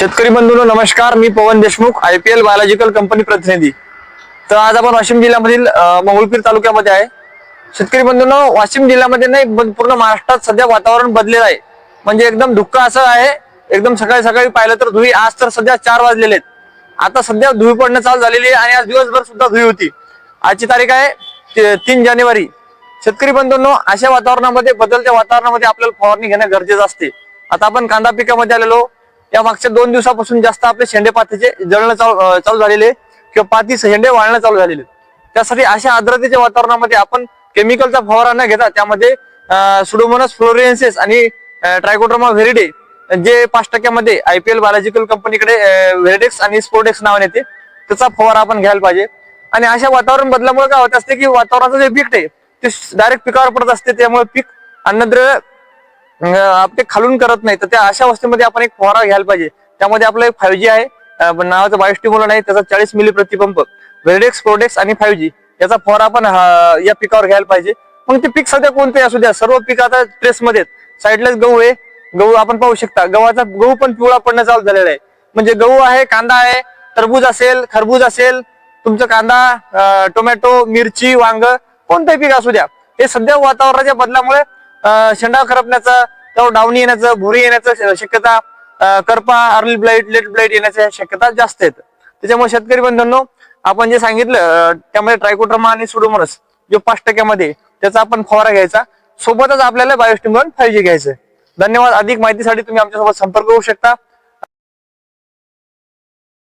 शेतकरी बंधूंनो नमस्कार. मी Pavan Deshmukh I P L biological company प्रतिनिधी. तर आज आपण वाशिम जिल्ह्यामधील मंगळपीर तालुक्यामध्ये आहे. शेतकरी बंधूंनो वाशिम जिल्ह्यामध्ये नाही पण पूर्ण महाराष्ट्रात सध्या वातावरण बदलेलं आहे. म्हणजे एकदम धुक्क असं आहे. एकदम सकाळी सकाळी पाहिलं तर धुई आज तर सध्या चार वाजलेले आहेत. आता सध्या धुई पडणं चालू झालेली आहे आणि आज दिवसभर सुद्धा धुई होती. आजची तारीख आहे ते- तीन जानेवारी. शेतकरी बंधूंनो अशा वातावरणामध्ये बदलत्या वातावरणामध्ये आपल्याला फवारणी घेणं गरजेचं असते. आता आपण कांदा पिकामध्ये आलेलो. या मागच्या दोन दिवसापासून जास्त आपले शेंडे पातीचे जळणं चालू चालू झालेले किंवा पाती शेंडे वाळणं चालू झालेले त्यासाठी अशा आर्द्रतेच्या वातावरणामध्ये आपण केमिकलचा फवारा न घेता त्यामध्ये सुडोमोनस फ्लोरियन्सेस आणि ट्रायकोड्रोमा व्हेरिडे जे पाच टक्क्यामध्ये आय पी एल बायोलॉजिकल कंपनीकडे व्हेरिडेक्स आणि स्पोर्टेक्स नावाने येते त्याचा फवारा आपण घ्यायला पाहिजे. आणि अशा वातावरण बदलामुळे काय होत असते की वातावरणाचं जे पीक आहे ते डायरेक्ट पिकावर पडत असते त्यामुळे पीक अन्नद्रव्य ते खालून करत नाही. तर त्या अशा अवस्थेमध्ये आपण एक फवारा घ्यायला पाहिजे. त्यामध्ये आपलं एक फायव्ह जी आहे. नावाचं नावाचं बायोस्टिमोलन आहे. त्याचा चाळीस मिली प्रतिपंप. व्हेरिडेक्स प्रोडेक्स आणि फायव्ह जी याचा फवारा आपण या पिकावर घ्यायला पाहिजे. मग ते पीक सध्या कोणते असू द्या. सर्व पीक आता ट्रेसमध्ये आहेत. साईडलाच गहू आहे. गहू आपण पाहू शकता. गव्हाचा गहू पण पिवळा पडणं चालू झालेला आहे. म्हणजे गहू आहे कांदा आहे टरबूज असेल खरबूज असेल तुमचं कांदा टोमॅटो मिरची वांग कोणतंही पीक असू द्या. हे सध्या वातावरणाच्या बदलामुळे शेंडा खरपण्याचं त्यावर डावणी येण्याचं भुरी येण्याचं शक्यता करपा अर्ली ब्लाईट लेट ब्लाईट येण्याच्या शक्यता जास्त आहेत. त्याच्यामुळे शेतकरी बंधूंनो आपण जे सांगितलं त्यामध्ये ट्रायकोट्रमा आणि सुडोमोनस जो पाच टक्क्यामध्ये त्याचा आपण फवारा घ्यायचा. सोबतच आपल्याला बायोस्टिम्युलन फायव्ह जी घ्यायचं धन्यवाद. अधिक माहितीसाठी तुम्ही आमच्यासोबत संपर्क होऊ शकता.